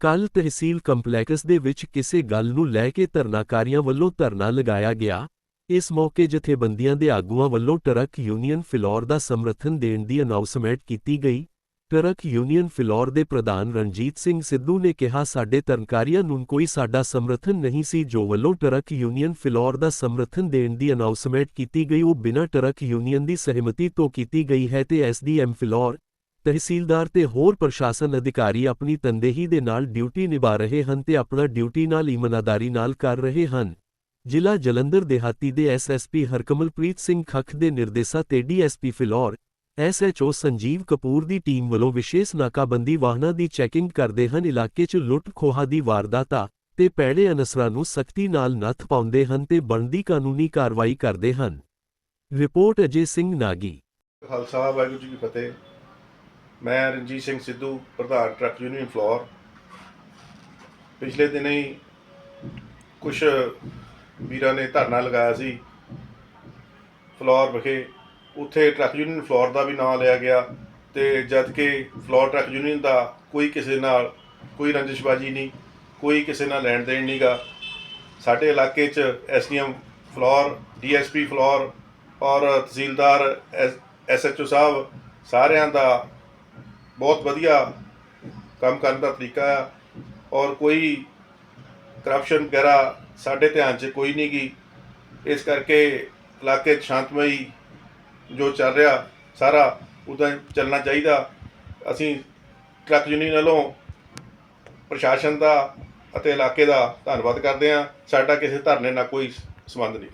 ਕੱਲ ਤਹਿਸੀਲ ਕੰਪਲੈਕਸ ਦੇ ਵਿੱਚ ਕਿਸੇ ਗੱਲ ਨੂੰ ਲੈ ਕੇ ਧਰਨਾਕਾਰੀਆਂ ਵੱਲੋਂ ਧਰਨਾ ਲਗਾਇਆ ਗਿਆ। ਇਸ ਮੌਕੇ ਜਥੇਬੰਦੀਆਂ ਦੇ ਆਗੂਆਂ ਵੱਲੋਂ ਟਰੱਕ ਯੂਨੀਅਨ ਫਿਲੌਰ ਦਾ ਸਮਰਥਨ ਦੇਣ ਦੀ ਅਨਾਉਂਸਮੈਂਟ ਕੀਤੀ ਗਈ। ਟਰੱਕ ਯੂਨੀਅਨ ਫਿਲੌਰ ਦੇ ਪ੍ਰਧਾਨ ਰਣਜੀਤ ਸਿੰਘ ਸਿੱਧੂ ਨੇ ਕਿਹਾ, ਸਾਡੇ ਤਰਨਕਾਰੀਆਂ ਨੂੰ ਕੋਈ ਸਾਡਾ ਸਮਰਥਨ ਨਹੀਂ ਸੀ, ਜੋ ਵੱਲੋਂ ਟਰੱਕ ਯੂਨੀਅਨ ਫਿਲੌਰ ਦਾ ਸਮਰਥਨ ਦੇਣ ਦੀ ਅਨਾਉਂਸਮੈਂਟ ਕੀਤੀ ਗਈ, ਉਹ ਬਿਨਾਂ ਟਰੱਕ ਯੂਨੀਅਨ ਦੀ ਸਹਿਮਤੀ ਤੋਂ ਕੀਤੀ ਗਈ ਹੈ ਤੇ ਐਸਡੀਐਮ ਫਿਲੌਰ ਤਹਿਸੀਲਦਾਰ ਤੇ ਹੋਰ ਪ੍ਰਸ਼ਾਸਨ ਅਧਿਕਾਰੀ ਆਪਣੀ ਤਨਦੇਹੀ ਦੇ ਨਾਲ ਡਿਊਟੀ ਨਿਭਾ ਰਹੇ ਹਨ ਤੇ ਆਪਣਾ ਡਿਊਟੀ ਨਾਲ ਇਮਾਨਦਾਰੀ ਨਾਲ ਕਰ ਰਹੇ ਹਨ। ਜ਼ਿਲ੍ਹਾ ਜਲੰਧਰ ਦੇਹਾਤੀ ਦੇ ਐਸਐਸਪੀ ਹਰਕਮਲਪ੍ਰੀਤ ਸਿੰਘ ਖੱਖ ਦੇ ਨਿਰਦੇਸ਼ਾਂ ਤੇ ਡੀਐਸਪੀ ਫਿਲੌਰ ਐਸਐਚਓ ਸੰਜੀਵ ਕਪੂਰ ਦੀ ਟੀਮ ਵੱਲੋਂ ਵਿਸ਼ੇਸ਼ ਨਾਕਾਬੰਦੀ ਵਾਹਨਾਂ ਦੀ ਚੈਕਿੰਗ ਕਰਦੇ ਹਨ। ਇਲਾਕੇ 'ਚ ਲੁੱਟ ਖੋਹਾਂ ਦੀ ਵਾਰਦਾਤਾਂ ਤੇ ਪੈੜੇ ਅਨਸਰਾਂ ਨੂੰ ਸਖਤੀ ਨਾਲ ਨੱਥ ਪਾਉਂਦੇ ਹਨ ਤੇ ਬਣਦੀ ਕਾਨੂੰਨੀ ਕਾਰਵਾਈ ਕਰਦੇ ਹਨ। ਰਿਪੋਰਟ ਅਜੇ ਸਿੰਘ ਨਾਗੀ। ਖਾਲਸਾ ਵਾਹਿਗੁਰੂ ਜੀ ਕੀ ਫਤਿਹ। ਮੈਂ ਰਣਜੀਤ ਸਿੰਘ ਸਿੱਧੂ, ਪ੍ਰਧਾਨ ਟਰੱਕ ਯੂਨੀਅਨ ਫਲੋਰ। ਪਿਛਲੇ ਦਿਨੇ ਹੀ ਕੁਝ ਵੀਰਾਂ ਨੇ ਧਰਨਾ ਲਗਾਇਆ ਸੀ ਫਲੋਰ ਵਿਖੇ। ਉੱਥੇ ਟਰੱਕ ਯੂਨੀਅਨ ਫਲੋਰ ਦਾ ਵੀ ਨਾਮ ਲਿਆ ਗਿਆ ਤੇ ਜਦ ਕਿ ਫਲੋਰ ਟਰੱਕ ਯੂਨੀਅਨ ਦਾ ਕੋਈ ਕਿਸੇ ਨਾਲ ਕੋਈ ਰੰਜਿਸ਼ਬਾਜੀ ਨਹੀਂ, ਕੋਈ ਕਿਸੇ ਨਾਲ ਲੈਣ ਦੇਣ ਨਹੀਂਗਾ ਸਾਡੇ ਇਲਾਕੇ 'ਚ ਐਸਡੀਐਮ ਫਲੋਰ ਡੀਐਸਪੀ ਫਲੋਰ ਔਰ ਤਹਿਸੀਲਦਾਰ ਐਸਐਚਓ ਸਾਹਿਬ ਸਾਰਿਆਂ ਦਾ ਬਹੁਤ ਵਧੀਆ ਕੰਮ ਕਰਨ ਦਾ ਤਰੀਕਾ ਆ ਔਰ ਕੋਈ ਕਰਪਸ਼ਨ ਵਗੈਰਾ ਸਾਡੇ ਧਿਆਨ 'ਚ ਕੋਈ ਨਹੀਂ ਗੀ ਇਸ ਕਰਕੇ ਇਲਾਕੇ 'ਚ ਸ਼ਾਂਤਮਈ ਜੋ ਚੱਲ ਰਿਹਾ, ਸਾਰਾ ਉਦਾਂ ਚੱਲਣਾ ਚਾਹੀਦਾ। ਅਸੀਂ ਟਰੱਕ ਯੂਨੀਅਨ ਵੱਲੋਂ ਪ੍ਰਸ਼ਾਸਨ ਦਾ ਅਤੇ ਇਲਾਕੇ ਦਾ ਧੰਨਵਾਦ ਕਰਦੇ ਹਾਂ। ਸਾਡਾ ਕਿਸੇ ਧਰਨੇ ਨਾਲ ਕੋਈ ਸੰਬੰਧ ਨਹੀਂ